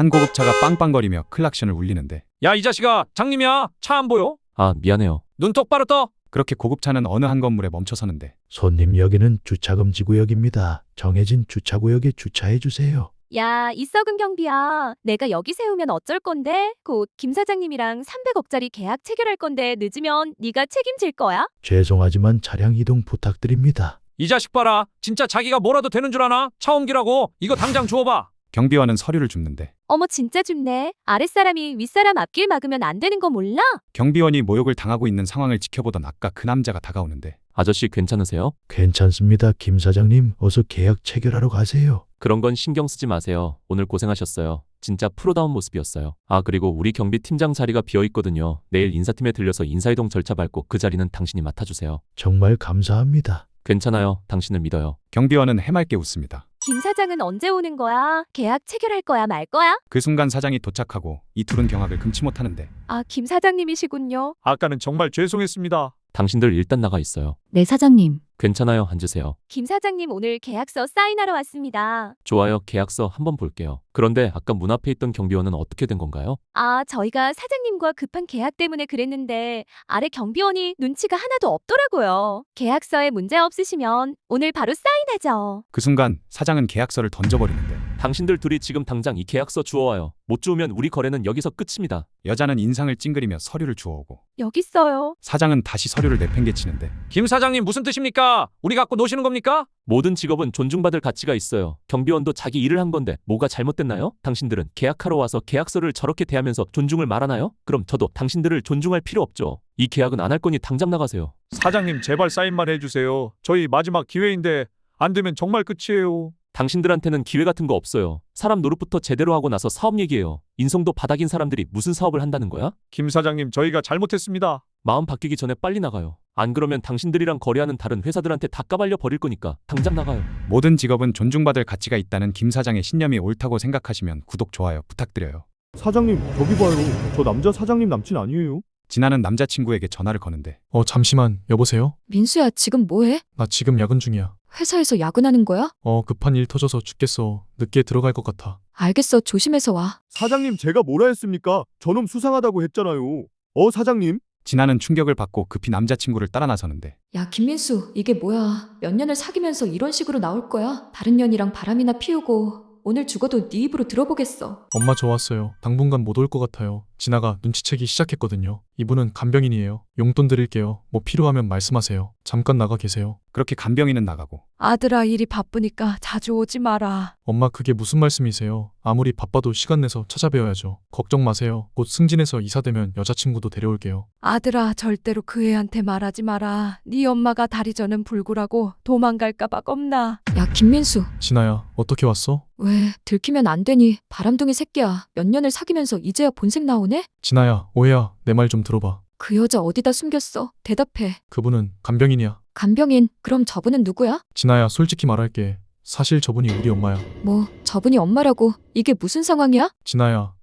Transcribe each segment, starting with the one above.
한 고급차가 빵빵거리며 클락션을 울리는데 야 이 자식아 장님이야 차 안 보여? 아, 미안해요. 눈 똑바로 떠. 그렇게 고급차는 어느 한 건물에 멈춰서는데 손님 여기는 주차금지 구역입니다. 정해진 주차구역에 주차해 주세요. 야, 이 썩은 경비야. 내가 여기 세우면 어쩔 건데? 곧 김 사장님이랑 300억짜리 계약 체결할 건데 늦으면 네가 책임질 거야? 죄송하지만 차량 이동 부탁드립니다. 이 자식 봐라. 진짜 자기가 뭐라도 되는 줄 아나? 차 옮기라고. 이거 당장 주워봐. 경비원은 서류를 줍는데 어머 진짜 줍네. 아랫사람이 윗사람 앞길 막으면 안 되는 거 몰라? 경비원이 모욕을 당하고 있는 상황을 지켜보던 아까 그 남자가 다가오는데 아저씨 괜찮으세요? 괜찮습니다. 김 사장님, 어서 계약 체결하러 가세요. 그런 건 신경 쓰지 마세요. 오늘 고생하셨어요. 진짜 프로다운 모습이었어요. 아, 그리고 우리 경비 팀장 자리가 비어 있거든요. 내일 인사팀에 들려서 인사이동 절차 밟고 그 자리는 당신이 맡아주세요. 정말 감사합니다. 괜찮아요. 당신을 믿어요. 경비원은 해맑게 웃습니다. 김 사장은 언제 오는 거야? 계약 체결할 거야 말 거야? 그 순간 사장이 도착하고 이 둘은 경악을 금치 못하는데 아, 김 사장님이시군요. 아까는 정말 죄송했습니다. 당신들 일단 나가 있어요. 네, 사장님. 괜찮아요. 앉으세요. 김 사장님 오늘 계약서 사인하러 왔습니다. 좋아요. 계약서 한번 볼게요. 그런데 아까 문 앞에 있던 경비원은 어떻게 된 건가요? 아, 저희가 사장님과 급한 계약 때문에 그랬는데 아래 경비원이 눈치가 하나도 없더라고요. 계약서에 문제 없으시면 오늘 바로 사인하죠. 그 순간 사장은 계약서를 던져버리는데 당신들 둘이 지금 당장 이 계약서 주워와요. 못 주우면 우리 거래는 여기서 끝입니다. 여자는 인상을 찡그리며 서류를 주워오고 여기 있어요. 사장은 다시 서류를 내팽개치는데 김 사장님 무슨 뜻입니까? 우리 갖고 노시는 겁니까? 모든 직업은 존중받을 가치가 있어요. 경비원도 자기 일을 한 건데 뭐가 잘못됐나요? 당신들은 계약하러 와서 계약서를 저렇게 대하면서 존중을 말하나요? 그럼 저도 당신들을 존중할 필요 없죠. 이 계약은 안 할 거니 당장 나가세요. 사장님 제발 사인만 해주세요. 저희 마지막 기회인데 안 되면 정말 끝이에요. 당신들한테는 기회 같은 거 없어요. 사람 노릇부터 제대로 하고 나서 사업 얘기예요. 인성도 바닥인 사람들이 무슨 사업을 한다는 거야? 김 사장님 저희가 잘못했습니다. 마음 바뀌기 전에 빨리 나가요. 안 그러면 당신들이랑 거래하는 다른 회사들한테 다 까발려 버릴 거니까 당장 나가요. 모든 직업은 존중받을 가치가 있다는 김 사장의 신념이 옳다고 생각하시면 구독 좋아요 부탁드려요. 사장님, 저기 봐요. 저 남자 사장님 남친 아니에요? 진아는 남자친구에게 전화를 거는데 어, 잠시만. 여보세요? 민수야, 지금 뭐해? 나 지금 야근 중이야. 회사에서 야근하는 거야? 어, 급한 일 터져서 죽겠어. 늦게 들어갈 것 같아. 알겠어, 조심해서 와. 사장님, 제가 뭐라 했습니까? 저놈 수상하다고 했잖아요. 어, 사장님? 진아는 충격을 받고 급히 남자친구를 따라 나서는데 야, 김민수, 이게 뭐야? 몇 년을 사귀면서 이런 식으로 나올 거야? 다른 년이랑 바람이나 피우고 오늘 죽어도 네 입으로 들어보겠어. 엄마 저 왔어요. 당분간 못 올 것 같아요. 진아가 눈치채기 시작했거든요. 이분은 간병인이에요. 용돈 드릴게요. 뭐 필요하면 말씀하세요. 잠깐 나가 계세요. 그렇게 간병인은 나가고 아들아 일이 바쁘니까 자주 오지 마라. 엄마 그게 무슨 말씀이세요? 아무리 바빠도 시간 내서 찾아뵈어야죠. 걱정 마세요. 곧 승진해서 이사되면 여자친구도 데려올게요. 아들아 절대로 그 애한테 말하지 마라. 네 엄마가 다리 저는 불구라고 도망갈까봐 겁나. 야, 김민수, 진아야, 어떻게 왔어? 왜 들키면 안 되니? 바람둥이 새끼야. 몇 년을 사귀면서 이제야 본색 나오네? 진아야, 오해야. 내 말 좀 들어봐. 그 여자 어디다 숨겼어? 대답해. 그분은 간병인이야. 간병인, 그럼 저분은 누구야? 진아야, 솔직히 말할게. 사실 저분이 우리 엄마야. 뭐, 저분이 엄마라고. 이게 무슨 상황이야? 진아야,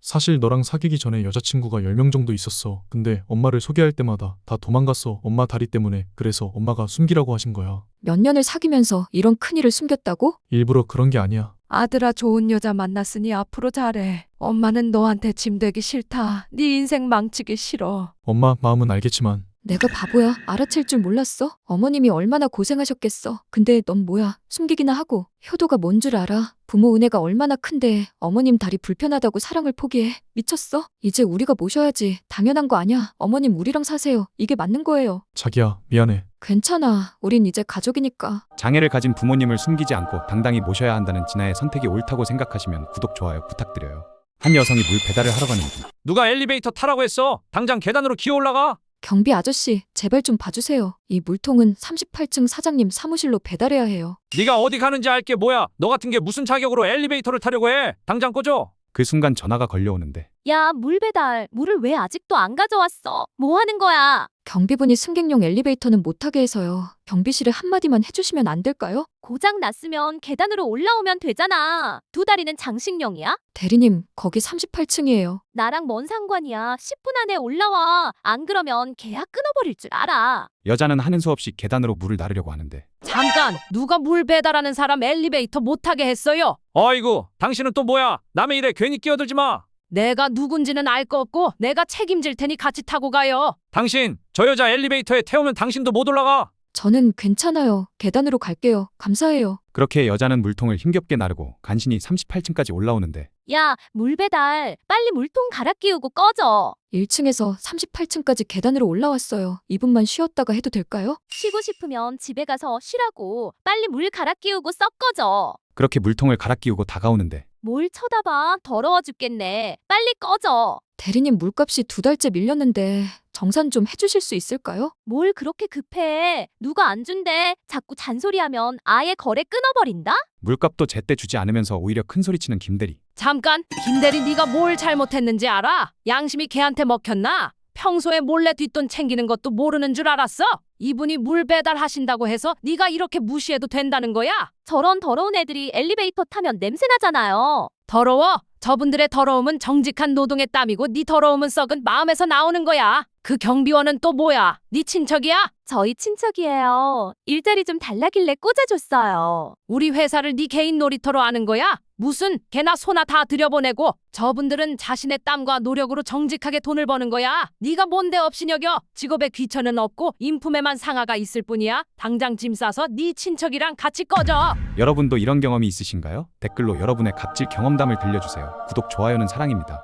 사실 너랑 사귀기 전에 여자친구가 10명 정도 있었어. 근데 엄마를 소개할 때마다 다 도망갔어. 엄마 다리 때문에. 그래서 엄마가 숨기라고 하신 거야. 몇 년을 사귀면서 이런 큰일을 숨겼다고? 일부러 그런 게 아니야. 아들아 좋은 여자 만났으니 앞으로 잘해. 엄마는 너한테 짐 되기 싫다. 네 인생 망치기 싫어. 엄마 마음은 알겠지만 내가 바보야. 알아챌 줄 몰랐어. 어머님이 얼마나 고생하셨겠어. 근데 넌 뭐야? 숨기기나 하고. 효도가 뭔 줄 알아? 부모 은혜가 얼마나 큰데 어머님 다리 불편하다고 사랑을 포기해. 미쳤어? 이제 우리가 모셔야지. 당연한 거 아니야. 어머님 우리랑 사세요. 이게 맞는 거예요. 자기야 미안해. 괜찮아. 우린 이제 가족이니까. 장애를 가진 부모님을 숨기지 않고 당당히 모셔야 한다는 진아의 선택이 옳다고 생각하시면 구독 좋아요 부탁드려요. 한 여성이 물 배달을 하러 가는 중 누가 엘리베이터 타라고 했어? 당장 계단으로 기어 올라가. 경비 아저씨, 제발 좀 봐주세요. 이 물통은 38층 사장님 사무실로 배달해야 해요. 네가 어디 가는지 알게 뭐야? 너 같은 게 무슨 자격으로 엘리베이터를 타려고 해? 당장 꺼줘. 그 순간 전화가 걸려오는데 야, 물 배달. 물을 왜 아직도 안 가져왔어? 뭐 하는 거야? 경비분이 승객용 엘리베이터는 못 타게 해서요. 경비실에 한마디만 해주시면 안 될까요? 고장 났으면 계단으로 올라오면 되잖아. 두 다리는 장식용이야? 대리님, 거기 38층이에요. 나랑 뭔 상관이야. 10분 안에 올라와. 안 그러면 계약 끊어버릴 줄 알아. 여자는 하는 수 없이 계단으로 물을 나르려고 하는데 잠깐 누가 물 배달하는 사람 엘리베이터 못 타게 했어요? 아이고, 당신은 또 뭐야? 남의 일에 괜히 끼어들지 마. 내가 누군지는 알 거 없고 내가 책임질 테니 같이 타고 가요. 당신, 저 여자 엘리베이터에 태우면 당신도 못 올라가. 저는 괜찮아요. 계단으로 갈게요. 감사해요. 그렇게 여자는 물통을 힘겹게 나르고 간신히 38층까지 올라오는데 야, 물 배달. 빨리 물통 갈아 끼우고 꺼져. 1층에서 38층까지 계단으로 올라왔어요. 2분만 쉬었다가 해도 될까요? 쉬고 싶으면 집에 가서 쉬라고. 빨리 물 갈아 끼우고 썩 꺼져. 그렇게 물통을 갈아 끼우고 다가오는데 뭘 쳐다봐. 더러워 죽겠네. 빨리 꺼져. 대리님 물값이 두 달째 밀렸는데 정산 좀 해주실 수 있을까요? 뭘 그렇게 급해. 누가 안 준대. 자꾸 잔소리하면 아예 거래 끊어버린다? 물값도 제때 주지 않으면서 오히려 큰 소리치는 김대리 잠깐 김대리 네가 뭘 잘못했는지 알아? 양심이 걔한테 먹혔나? 평소에 몰래 뒷돈 챙기는 것도 모르는 줄 알았어? 이분이 물 배달하신다고 해서 네가 이렇게 무시해도 된다는 거야? 저런 더러운 애들이 엘리베이터 타면 냄새 나잖아요. 더러워? 저분들의 더러움은 정직한 노동의 땀이고 네 더러움은 썩은 마음에서 나오는 거야. 그 경비원은 또 뭐야? 네 친척이야? 저희 친척이에요. 일자리 좀 달라길래 꽂아줬어요. 우리 회사를 네 개인 놀이터로 아는 거야? 무슨 개나 소나 다 들여보내고 저분들은 자신의 땀과 노력으로 정직하게 돈을 버는 거야. 네가 뭔데 없이 여겨? 직업에 귀천은 없고 인품에만 상하가 있을 뿐이야. 당장 짐 싸서 네 친척이랑 같이 꺼져. 여러분도 이런 경험이 있으신가요? 댓글로 여러분의 갑질 경험담을 들려주세요 구독 좋아요는 사랑입니다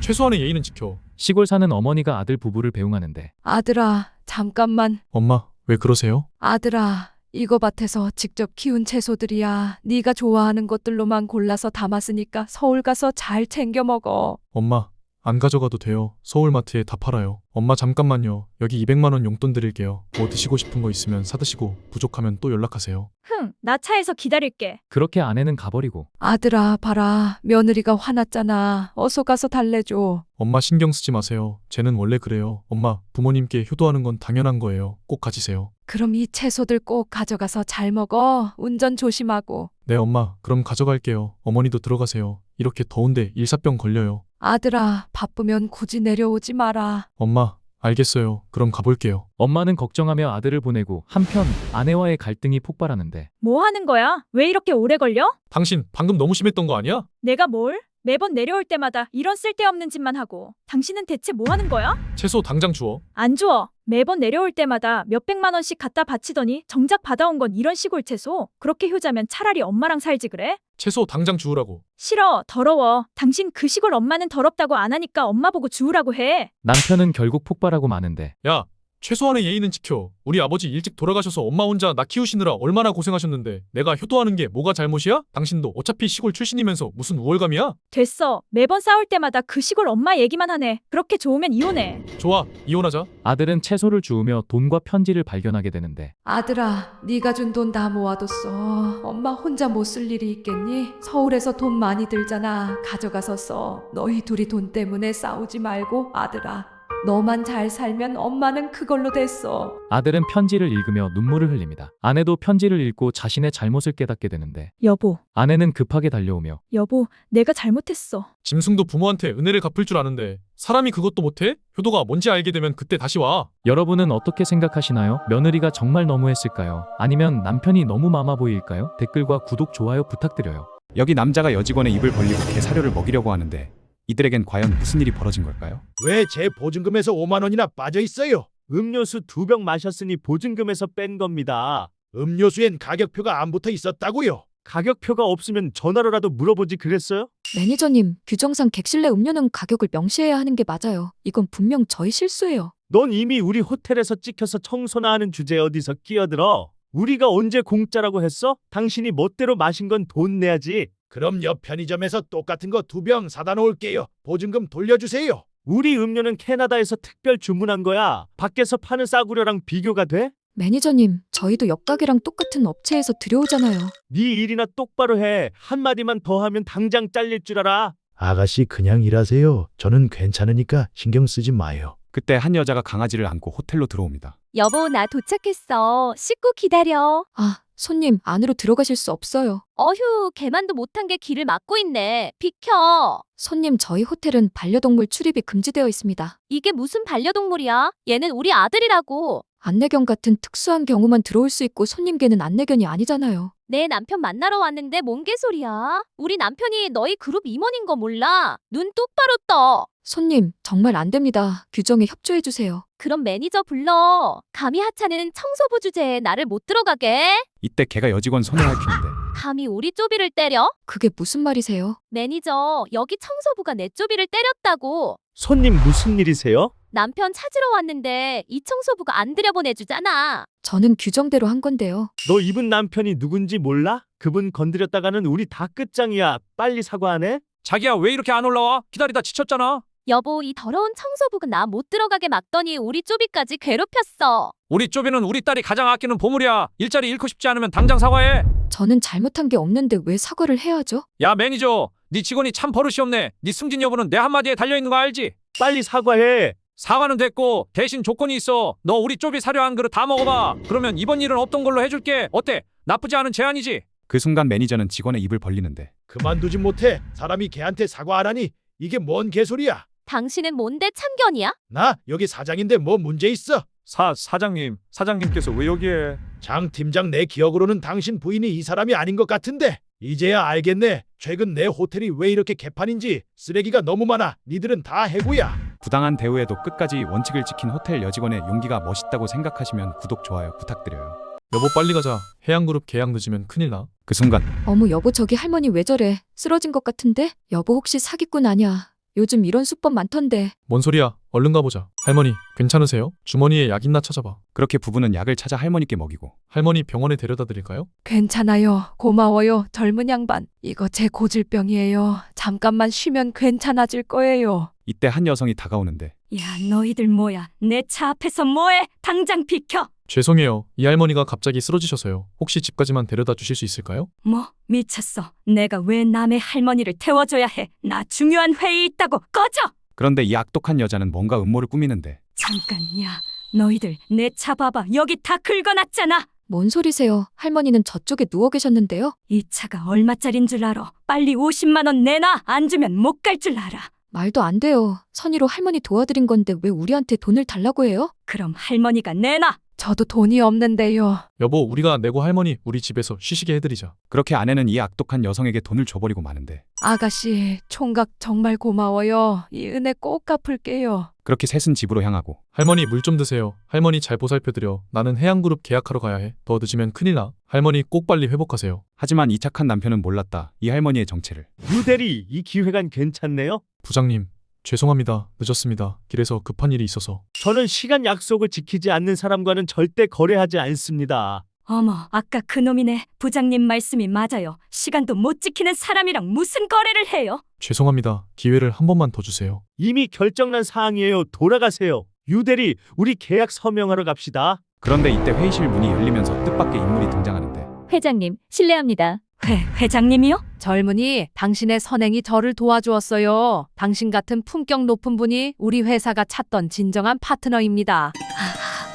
최소한의 예의는 지켜. 시골 사는 어머니가 아들 부부를 배웅하는데 아들아, 잠깐만. 엄마, 왜 그러세요? 아들아, 이거 밭에서 직접 키운 채소들이야. 네가 좋아하는 것들로만 골라서 담았으니까 서울 가서 잘 챙겨 먹어. 엄마, 안 가져가도 돼요. 서울마트에 다 팔아요. 엄마 잠깐만요. 여기 200만 원 용돈 드릴게요. 뭐 드시고 싶은 거 있으면 사드시고 부족하면 또 연락하세요. 흥, 나 차에서 기다릴게. 그렇게 아내는 가버리고 아들아, 봐라. 며느리가 화났잖아. 어서 가서 달래줘. 엄마 신경 쓰지 마세요. 쟤는 원래 그래요. 엄마, 부모님께 효도하는 건 당연한 거예요. 꼭 가지세요. 그럼 이 채소들 꼭 가져가서 잘 먹어. 운전 조심하고. 네, 엄마. 그럼 가져갈게요. 어머니도 들어가세요. 이렇게 더운데 일사병 걸려요. 아들아, 바쁘면 굳이 내려오지 마라. 엄마, 알겠어요. 그럼 가볼게요. 엄마는 걱정하며 아들을 보내고 한편 아내와의 갈등이 폭발하는데 뭐 하는 거야? 왜 이렇게 오래 걸려? 당신 방금 너무 심했던 거 아니야? 내가 뭘? 매번 내려올 때마다 이런 쓸데없는 짓만 하고. 당신은 대체 뭐 하는 거야? 채소 당장 주워. 안 주워. 매번 내려올 때마다 몇백만 원씩 갖다 바치더니 정작 받아온 건 이런 시골 채소. 그렇게 효자면 차라리 엄마랑 살지 그래? 채소 당장 주우라고. 싫어. 더러워. 당신 그 시골 엄마는 더럽다고 안 하니까 엄마 보고 주우라고 해. 남편은 결국 폭발하고 마는데 야, 최소한의 예의는 지켜. 우리 아버지 일찍 돌아가셔서 엄마 혼자 나 키우시느라 얼마나 고생하셨는데 내가 효도하는 게 뭐가 잘못이야? 당신도 어차피 시골 출신이면서 무슨 우월감이야? 됐어. 매번 싸울 때마다 그 시골 엄마 얘기만 하네. 그렇게 좋으면 이혼해. 좋아, 이혼하자. 아들은 채소를 주우며 돈과 편지를 발견하게 되는데 아들아, 네가 준 돈 다 모아뒀어. 엄마 혼자 못 쓸 일이 있겠니? 서울에서 돈 많이 들잖아. 가져가서 써. 너희 둘이 돈 때문에 싸우지 말고 아들아. 너만 잘 살면 엄마는 그걸로 됐어. 아들은 편지를 읽으며 눈물을 흘립니다. 아내도 편지를 읽고 자신의 잘못을 깨닫게 되는데 여보, 아내는 급하게 달려오며 여보, 내가 잘못했어. 짐승도 부모한테 은혜를 갚을 줄 아는데 사람이 그것도 못해? 효도가 뭔지 알게 되면 그때 다시 와. 여러분은 어떻게 생각하시나요? 며느리가 정말 너무했을까요? 아니면 남편이 너무 마마 보일까요? 댓글과 구독 좋아요 부탁드려요. 여기 남자가 여직원의 입을 벌리고 개 사료를 먹이려고 하는데 이들에겐 과연 무슨 일이 벌어진 걸까요? 왜 제 보증금에서 5만 원이나 빠져 있어요? 음료수 두 병 마셨으니 보증금에서 뺀 겁니다. 음료수엔 가격표가 안 붙어 있었다고요. 가격표가 없으면 전화로라도 물어보지 그랬어요? 매니저님, 규정상 객실 내 음료는 가격을 명시해야 하는 게 맞아요. 이건 분명 저희 실수예요. 넌 이미 우리 호텔에서 찍혀서 청소나 하는 주제에 어디서 끼어들어? 우리가 언제 공짜라고 했어? 당신이 멋대로 마신 건 돈 내야지. 그럼 옆 편의점에서 똑같은 거 두 병 사다 놓을게요. 보증금 돌려주세요. 우리 음료는 캐나다에서 특별 주문한 거야. 밖에서 파는 싸구려랑 비교가 돼? 매니저님, 저희도 옆가게랑 똑같은 업체에서 들여오잖아요. 네 일이나 똑바로 해. 한마디만 더 하면 당장 잘릴 줄 알아. 아가씨 그냥 일하세요. 저는 괜찮으니까 신경 쓰지 마요. 그때 한 여자가 강아지를 안고 호텔로 들어옵니다. 여보, 나 도착했어. 씻고 기다려. 아, 손님, 안으로 들어가실 수 없어요. 어휴, 개만도 못한 게 길을 막고 있네. 비켜. 손님, 저희 호텔은 반려동물 출입이 금지되어 있습니다. 이게 무슨 반려동물이야? 얘는 우리 아들이라고. 안내견 같은 특수한 경우만 들어올 수 있고 손님께는 안내견이 아니잖아요. 내 남편 만나러 왔는데 뭔 개소리야? 우리 남편이 너희 그룹 임원인 거 몰라? 눈 똑바로 떠. 손님, 정말 안 됩니다. 규정에 협조해 주세요. 그럼 매니저 불러. 감히 하차는 청소부 주제에 나를 못 들어가게? 이때 걔가 여직원 손을 핥히는데 감히 우리 쪼비를 때려? 그게 무슨 말이세요? 매니저, 여기 청소부가 내 쪼비를 때렸다고. 손님 무슨 일이세요? 남편 찾으러 왔는데 이 청소부가 안 들여보내주잖아. 저는 규정대로 한 건데요. 너 이분 남편이 누군지 몰라? 그분 건드렸다가는 우리 다 끝장이야. 빨리 사과하네. 자기야 왜 이렇게 안 올라와? 기다리다 지쳤잖아. 여보, 이 더러운 청소부가 나 못 들어가게 막더니 우리 쪼비까지 괴롭혔어. 우리 쪼비는 우리 딸이 가장 아끼는 보물이야. 일자리 잃고 싶지 않으면 당장 사과해. 저는 잘못한 게 없는데 왜 사과를 해야 하죠? 야 매니저, 네 직원이 참 버릇이 없네. 네 승진 여부는 내 한마디에 달려 있는 거 알지? 빨리 사과해. 사과는 됐고 대신 조건이 있어. 너 우리 쪼비 사료 한 그릇 다 먹어봐. 그러면 이번 일은 없던 걸로 해줄게. 어때? 나쁘지 않은 제안이지? 그 순간 매니저는 직원의 입을 벌리는데 그만두지 못해. 사람이 걔한테 사과 안 하니 이게 뭔 개소리야? 당신은 뭔데 참견이야? 나 여기 사장인데 뭐 문제 있어? 사 사장님, 사장님께서 왜 여기에? 장 팀장 내 기억으로는 당신 부인이 이 사람이 아닌 것 같은데 이제야 알겠네. 최근 내 호텔이 왜 이렇게 개판인지 쓰레기가 너무 많아. 니들은 다 해고야. 부당한 대우에도 끝까지 원칙을 지킨 호텔 여직원의 용기가 멋있다고 생각하시면 구독 좋아요 부탁드려요. 여보 빨리 가자. 해양그룹 계약 늦으면 큰일 나. 그 순간 어머 여보 저기 할머니 왜 저래? 쓰러진 것 같은데? 여보 혹시 사기꾼 아냐? 요즘 이런 수법 많던데. 뭔 소리야? 얼른 가보자. 할머니 괜찮으세요? 주머니에 약 있나 찾아봐. 그렇게 부부는 약을 찾아 할머니께 먹이고 할머니 병원에 데려다 드릴까요? 괜찮아요. 고마워요. 젊은 양반. 이거 제 고질병이에요. 잠깐만 쉬면 괜찮아질 거예요. 이때 한 여성이 다가오는데 야, 너희들 뭐야? 내 차 앞에서 뭐해? 당장 비켜. 죄송해요. 이 할머니가 갑자기 쓰러지셔서요. 혹시 집까지만 데려다 주실 수 있을까요? 뭐 미쳤어. 내가 왜 남의 할머니를 태워줘야 해? 나 중요한 회의 있다고 꺼져. 그런데 이 악독한 여자는 뭔가 음모를 꾸미는데 잠깐, 야, 너희들 내 차 봐봐. 여기 다 긁어놨잖아. 뭔 소리세요? 할머니는 저쪽에 누워 계셨는데요. 이 차가 얼마짜린 줄 알아? 빨리 50만 원 내놔. 안 주면 못 갈 줄 알아. 말도 안 돼요. 선의로 할머니 도와드린 건데 왜 우리한테 돈을 달라고 해요? 그럼 할머니가 내놔. 저도 돈이 없는데요. 여보 우리가 내고 할머니 우리 집에서 쉬시게 해드리자. 그렇게 아내는 이 악독한 여성에게 돈을 줘버리고 마는데 아가씨, 총각 정말 고마워요. 이 은혜 꼭 갚을게요. 그렇게 셋은 집으로 향하고 할머니 물 좀 드세요. 할머니 잘 보살펴드려. 나는 해양그룹 계약하러 가야 해. 더 늦으면 큰일 나. 할머니 꼭 빨리 회복하세요. 하지만 이 착한 남편은 몰랐다 이 할머니의 정체를 유대리 이 기획안 괜찮네요. 부장님 죄송합니다. 늦었습니다. 길에서 급한 일이 있어서. 저는 시간 약속을 지키지 않는 사람과는 절대 거래하지 않습니다. 어머, 아까 그놈이네. 부장님 말씀이 맞아요. 시간도 못 지키는 사람이랑 무슨 거래를 해요? 죄송합니다. 기회를 한 번만 더 주세요. 이미 결정난 사항이에요. 돌아가세요. 유대리 우리 계약 서명하러 갑시다. 그런데 이때 회의실 문이 열리면서 뜻밖의 인물이 등장하는데 회장님, 실례합니다. 회, 회장님이요? 젊은이, 당신의 선행이 저를 도와주었어요. 당신 같은 품격 높은 분이 우리 회사가 찾던 진정한 파트너입니다.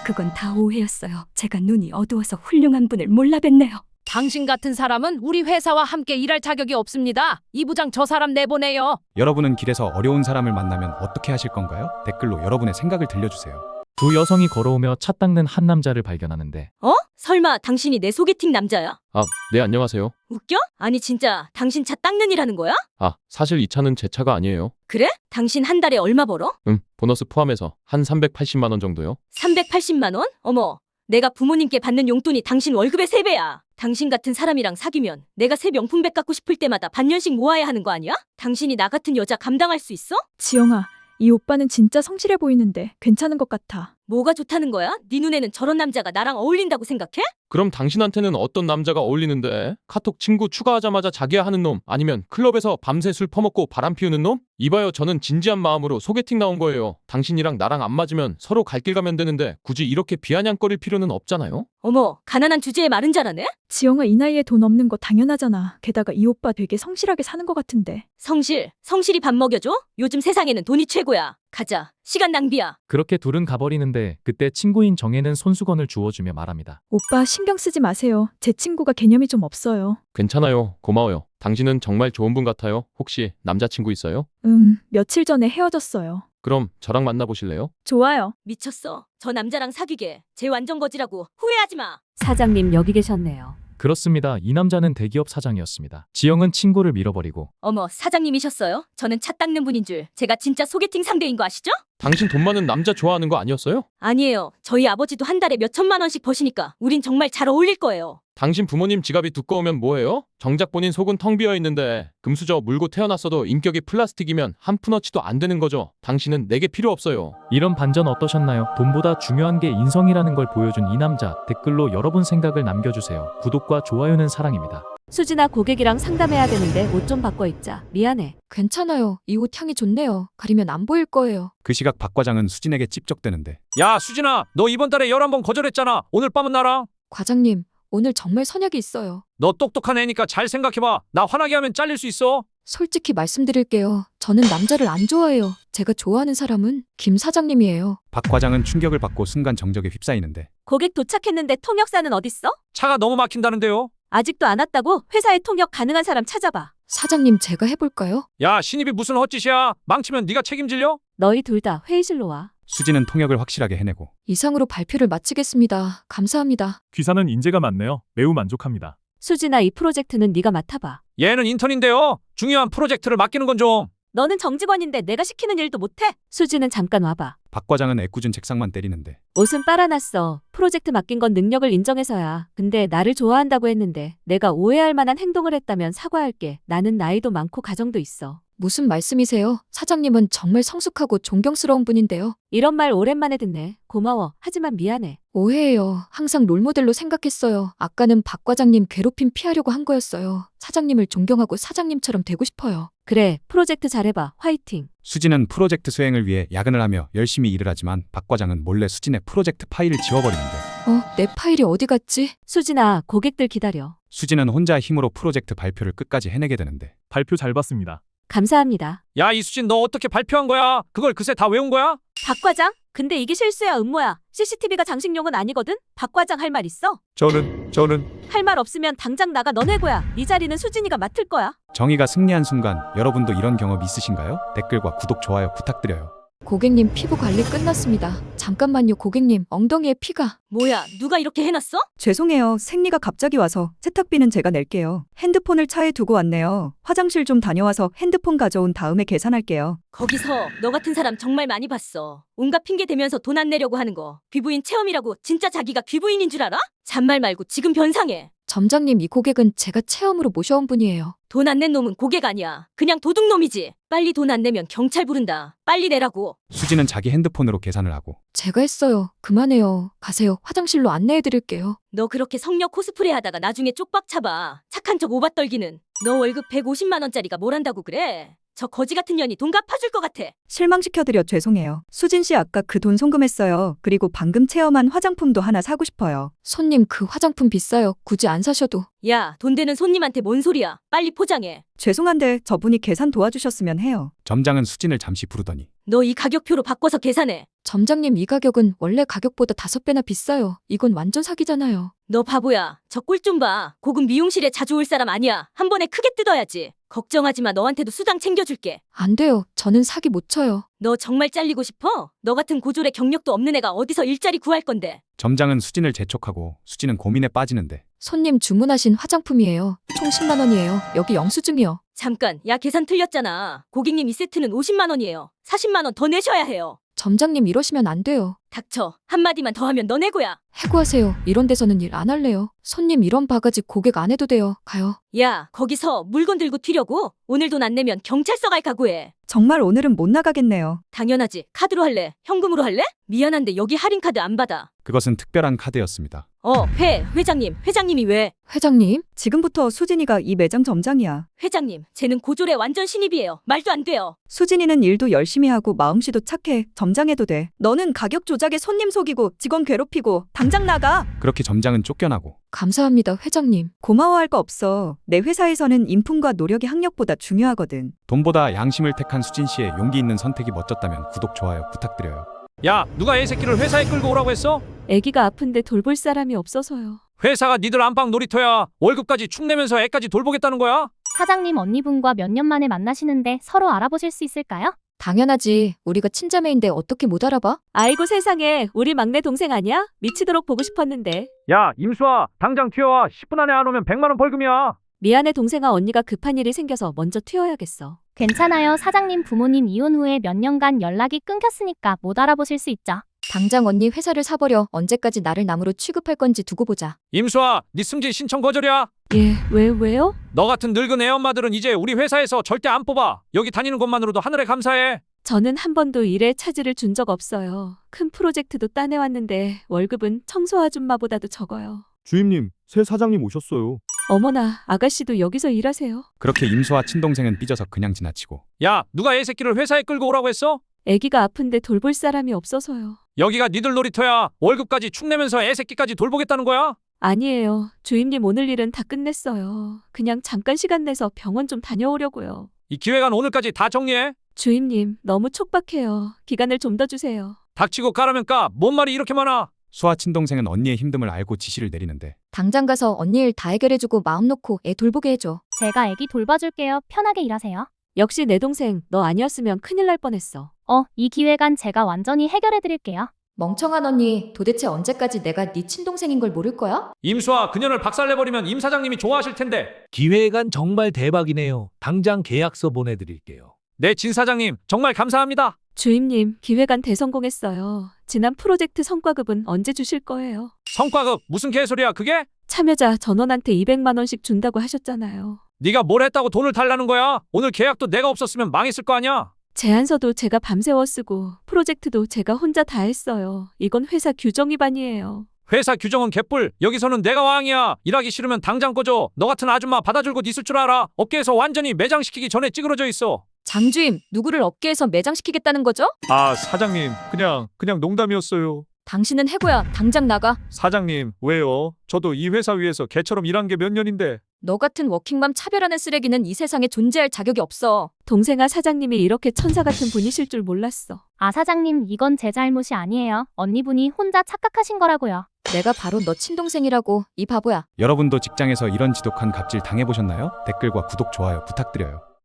그건 다 오해였어요. 제가 눈이 어두워서 훌륭한 분을 몰라뵀네요. 당신 같은 사람은 우리 회사와 함께 일할 자격이 없습니다. 이 부장 저 사람 내보내요. 여러분은 길에서 어려운 사람을 만나면 어떻게 하실 건가요? 댓글로 여러분의 생각을 들려주세요. 두 여성이 걸어오며 차 닦는 한 남자를 발견하는데 어? 설마 당신이 내 소개팅 남자야? 아, 네 안녕하세요. 웃겨? 아니 진짜 당신 차 닦는 일하는 거야? 아, 사실 이 차는 제 차가 아니에요. 그래? 당신 한 달에 얼마 벌어? 음, 보너스 포함해서 한 380만 원 정도요. 380만 원? 어머, 내가 부모님께 받는 용돈이 당신 월급의 3배야. 당신 같은 사람이랑 사귀면 내가 새 명품백 갖고 싶을 때마다 반년씩 모아야 하는 거 아니야? 당신이 나 같은 여자 감당할 수 있어? 지영아, 이 오빠는 진짜 성실해 보이는데 괜찮은 것 같아. 뭐가 좋다는 거야? 네 눈에는 저런 남자가 나랑 어울린다고 생각해? 그럼 당신한테는 어떤 남자가 어울리는데? 카톡 친구 추가하자마자 자기야 하는 놈 아니면 클럽에서 밤새 술 퍼먹고 바람 피우는 놈? 이봐요 저는 진지한 마음으로 소개팅 나온 거예요. 당신이랑 나랑 안 맞으면 서로 갈 길 가면 되는데 굳이 이렇게 비아냥거릴 필요는 없잖아요. 어머, 가난한 주제에 말은 잘하네? 지영아 이 나이에 돈 없는 거 당연하잖아. 게다가 이 오빠 되게 성실하게 사는 것 같은데. 성실, 성실히 밥 먹여줘? 요즘 세상에는 돈이 최고야. 가자. 시간 낭비야. 그렇게 둘은 가버리는데 그때 친구인 정혜는 손수건을 주워주며 말합니다. 오빠 신경 쓰지 마세요. 제 친구가 개념이 좀 없어요. 괜찮아요. 고마워요. 당신은 정말 좋은 분 같아요. 혹시 남자친구 있어요? 음, 며칠 전에 헤어졌어요. 그럼 저랑 만나보실래요? 좋아요. 미쳤어. 저 남자랑 사귀게. 쟤 완전 거지라고. 후회하지 마. 사장님 여기 계셨네요. 그렇습니다. 이 남자는 대기업 사장이었습니다. 지영은 친구를 밀어버리고 어머, 사장님이셨어요? 저는 차 닦는 분인 줄. 제가 진짜 소개팅 상대인 거 아시죠? 당신 돈 많은 남자 좋아하는 거 아니었어요? 아니에요. 저희 아버지도 한 달에 몇 천만 원씩 버시니까 우린 정말 잘 어울릴 거예요. 당신 부모님 지갑이 두꺼우면 뭐해요? 정작 본인 속은 텅 비어 있는데 금수저 물고 태어났어도 인격이 플라스틱이면 한 푼어치도 안 되는 거죠. 당신은 내게 필요 없어요. 이런 반전 어떠셨나요? 돈보다 중요한 게 인성이라는 걸 보여준 이 남자 댓글로 여러분 생각을 남겨주세요. 구독과 좋아요는 사랑입니다. 수진아 고객이랑 상담해야 되는데 옷 좀 바꿔 입자. 미안해. 괜찮아요. 이 옷 향이 좋네요. 가리면 안 보일 거예요. 그 시각 박 과장은 수진에게 찝적대는데 야 수진아 너 이번 달에 11번 거절했잖아. 오늘 밤은 나랑. 과장님, 오늘 정말 선약이 있어요. 너 똑똑한 애니까 잘 생각해봐. 나 화나게 하면 잘릴 수 있어. 솔직히 말씀드릴게요. 저는 남자를 안 좋아해요. 제가 좋아하는 사람은 김 사장님이에요. 박 과장은 충격을 받고 순간 정적에 휩싸이는데 고객 도착했는데 통역사는 어딨어? 차가 너무 막힌다는데요. 아직도 안 왔다고? 회사에 통역 가능한 사람 찾아봐. 사장님, 제가 해볼까요? 야 신입이 무슨 헛짓이야. 망치면 네가 책임질려? 너희 둘 다 회의실로 와. 수진은 통역을 확실하게 해내고 이상으로 발표를 마치겠습니다. 감사합니다. 귀사는 인재가 많네요. 매우 만족합니다. 수진아 이 프로젝트는 네가 맡아봐. 얘는 인턴인데요. 중요한 프로젝트를 맡기는 건 좀. 너는 정직원인데 내가 시키는 일도 못해? 수진은 잠깐 와봐. 박 과장은 애꿎은 책상만 때리는데 옷은 빨아놨어. 프로젝트 맡긴 건 능력을 인정해서야. 근데 나를 좋아한다고 했는데 내가 오해할 만한 행동을 했다면 사과할게. 나는 나이도 많고 가정도 있어. 무슨 말씀이세요? 사장님은 정말 성숙하고 존경스러운 분인데요. 이런 말 오랜만에 듣네. 고마워. 하지만 미안해. 오해예요. 항상 롤모델로 생각했어요. 아까는 박 과장님 괴롭힘 피하려고 한 거였어요. 사장님을 존경하고 사장님처럼 되고 싶어요. 그래, 프로젝트 잘해봐. 화이팅. 수진은 프로젝트 수행을 위해 야근을 하며 열심히 일을 하지만 박 과장은 몰래 수진의 프로젝트 파일을 지워버리는데 어, 내 파일이 어디 갔지? 수진아, 고객들 기다려. 수진은 혼자 힘으로 프로젝트 발표를 끝까지 해내게 되는데 발표 잘 봤습니다. 감사합니다. 야 이수진 너 어떻게 발표한 거야? 그걸 그새 다 외운 거야? 박 과장? 근데 이게 실수야 음모야. CCTV가 장식용은 아니거든? 박 과장 할 말 있어? 저는 저는 할 말 없으면 당장 나가 너 해고야. 네 자리는 수진이가 맡을 거야. 정의가 승리한 순간 여러분도 이런 경험 있으신가요? 댓글과 구독 좋아요 부탁드려요. 고객님 피부 관리 끝났습니다. 잠깐만요, 고객님. 엉덩이에 피가. 뭐야, 누가 이렇게 해놨어? 죄송해요. 생리가 갑자기 와서 세탁비는 제가 낼게요. 핸드폰을 차에 두고 왔네요. 화장실 좀 다녀와서 핸드폰 가져온 다음에 계산할게요. 거기서 너 같은 사람 정말 많이 봤어. 온갖 핑계 대면서 돈 안 내려고 하는 거. 귀부인 체험이라고 진짜 자기가 귀부인인 줄 알아? 잔말 말고 지금 변상해. 점장님, 이 고객은 제가 체험으로 모셔온 분이에요. 돈 안 낸 놈은 고객 아니야. 그냥 도둑놈이지. 빨리 돈 안 내면 경찰 부른다. 빨리 내라고. 수진은 자기 핸드폰으로 계산을 하고 제가 했어요. 그만해요. 가세요. 화장실로 안내해 드릴게요. 너 그렇게 성녀 코스프레 하다가 나중에 쪽박 차봐. 착한 척 오바 떨기는. 너 월급 150만 원짜리가 뭘 한다고 그래? 저 거지 같은 년이 돈 갚아줄 것 같아. 실망시켜드려 죄송해요. 수진 씨 아까 그 돈 송금했어요. 그리고 방금 체험한 화장품도 하나 사고 싶어요. 손님, 그 화장품 비싸요. 굳이 안 사셔도. 야, 돈 되는 손님한테 뭔 소리야. 빨리 포장해. 죄송한데 저분이 계산 도와주셨으면 해요. 점장은 수진을 잠시 부르더니 너 이 가격표로 바꿔서 계산해. 점장님, 이 가격은 원래 가격보다 다섯 배나 비싸요. 이건 완전 사기잖아요. 너 바보야. 저 꼴 좀 봐. 고급 미용실에 자주 올 사람 아니야. 한 번에 크게 뜯어야지. 걱정하지 마. 너한테도 수당 챙겨줄게. 안 돼요. 저는 사기 못 쳐요. 너 정말 잘리고 싶어? 너 같은 고졸에 경력도 없는 애가 어디서 일자리 구할 건데. 점장은 수진을 재촉하고 수진은 고민에 빠지는데 손님 주문하신 화장품이에요. 총 10만 원이에요. 여기 영수증이요. 잠깐. 야, 계산 틀렸잖아. 고객님 이 세트는 50만 원이에요. 40만 원 더 내셔야 해요. 점장님 이러시면 안 돼요. 닥쳐. 한마디만 더 하면 너 내고야. 해고하세요. 이런 데서는 일 안 할래요. 손님 이런 바가지 고객 안 해도 돼요. 가요. 야, 거기서 물건 들고 튀려고? 오늘 돈 안 내면 경찰서 갈 각오해. 정말 오늘은 못 나가겠네요. 당연하지. 카드로 할래? 현금으로 할래? 미안한데 여기 할인 카드 안 받아. 그것은 특별한 카드였습니다. 어, 회, 회장님. 회장님이 왜? 회장님? 지금부터 수진이가 이 매장 점장이야. 회장님, 쟤는 고졸에 완전 신입이에요. 말도 안 돼요. 수진이는 일도 열심히 하고 마음씨도 착해. 점장해도 돼. 너는 가격 조작에 손님 속이고 직원 괴롭히고 당장 나가. 그렇게 점장은 쫓겨나고 감사합니다, 회장님. 고마워할 거 없어. 내 회사에서는 인품과 노력이 학력보다 중요하거든. 돈보다 양심을 택한 수진 씨의 용기 있는 선택이 멋졌다면 구독 좋아요 부탁드려요. 야 누가 애 새끼를 회사에 끌고 오라고 했어? 아기가 아픈데 돌볼 사람이 없어서요. 회사가 니들 안방 놀이터야 월급까지 축 내면서 애까지 돌보겠다는 거야? 사장님 언니분과 몇 년 만에 만나시는데 서로 알아보실 수 있을까요? 당연하지. 우리가 친자매인데 어떻게 못 알아봐? 아이고 세상에. 우리 막내 동생 아니야? 미치도록 보고 싶었는데. 야 임수아 당장 튀어와 10분 안에 안 오면 100만 원 벌금이야 미안해 동생아 언니가 급한 일이 생겨서 먼저 튀어야겠어. 괜찮아요. 사장님 부모님 이혼 후에 몇 년간 연락이 끊겼으니까 못 알아보실 수 있죠. 당장 언니 회사를 사버려. 언제까지 나를 남으로 취급할 건지 두고 보자. 임수아 네 승진 신청 거절이야 예, 왜 왜요? 너 같은 늙은 애엄마들은 이제 우리 회사에서 절대 안 뽑아 여기 다니는 것만으로도 하늘에 감사해 저는 한 번도 일에 차질을 준 적 없어요. 큰 프로젝트도 따내왔는데 월급은 청소 아줌마보다도 적어요. 주임님, 새 사장님 오셨어요. 어머나, 아가씨도 여기서 일하세요. 그렇게 임수와 친동생은 삐져서 그냥 지나치고 야 누가 애 새끼를 회사에 끌고 오라고 했어? 아기가 아픈데 돌볼 사람이 없어서요. 여기가 니들 놀이터야 월급까지 축 내면서 애 새끼까지 돌보겠다는 거야? 아니에요. 주임님 오늘 일은 다 끝냈어요. 그냥 잠깐 시간 내서 병원 좀 다녀오려고요. 이 기획안 오늘까지 다 정리해 주임님, 너무 촉박해요. 기간을 좀 더 주세요. 닥치고 까라면 까 뭔 말이 이렇게 많아 수아 친동생은 언니의 힘듦을 알고 지시를 내리는데 당장 가서 언니 일 다 해결해주고 마음 놓고 애 돌보게 해줘. 제가 애기 돌봐줄게요. 편하게 일하세요. 역시 내 동생, 너 아니었으면 큰일 날 뻔했어. 어, 이 기획안 제가 완전히 해결해드릴게요. 멍청한 언니, 도대체 언제까지 내가 네 친동생인 걸 모를 거야? 임수아 그년을 박살내버리면 임 사장님이 좋아하실 텐데 기획안 정말 대박이네요. 당장 계약서 보내드릴게요. 네 진 사장님 정말 감사합니다 주임님, 기획안 대성공했어요. 지난 프로젝트 성과급은 언제 주실 거예요? 성과급 무슨 개소리야 그게? 참여자 전원한테 200만 원씩 준다고 하셨잖아요. 네가 뭘 했다고 돈을 달라는 거야? 오늘 계약도 내가 없었으면 망했을 거 아니야? 제안서도 제가 밤새워 쓰고 프로젝트도 제가 혼자 다 했어요. 이건 회사 규정 위반이에요. 회사 규정은 개뿔 여기서는 내가 왕이야 일하기 싫으면 당장 꺼져 너 같은 아줌마 받아줄고 있을 줄 알아 업계에서 완전히 매장시키기 전에 찌그러져 있어 장주임, 누구를 업계에서 매장시키겠다는 거죠? 아 사장님 그냥 그냥 농담이었어요 당신은 해고야. 당장 나가. 사장님 왜요? 저도 이 회사 위에서 개처럼 일한 게 몇 년인데 너 같은 워킹맘 차별하는 쓰레기는 이 세상에 존재할 자격이 없어. 동생아 사장님이 이렇게 천사 같은 분이실 줄 몰랐어. 아, 사장님, 이건 제 잘못이 아니에요. 언니분이 혼자 착각하신 거라고요. 내가 바로 너 친동생이라고 이 바보야. 여러분도 직장에서 이런 지독한 갑질 당해보셨나요? 댓글과 구독 좋아요 부탁드려요.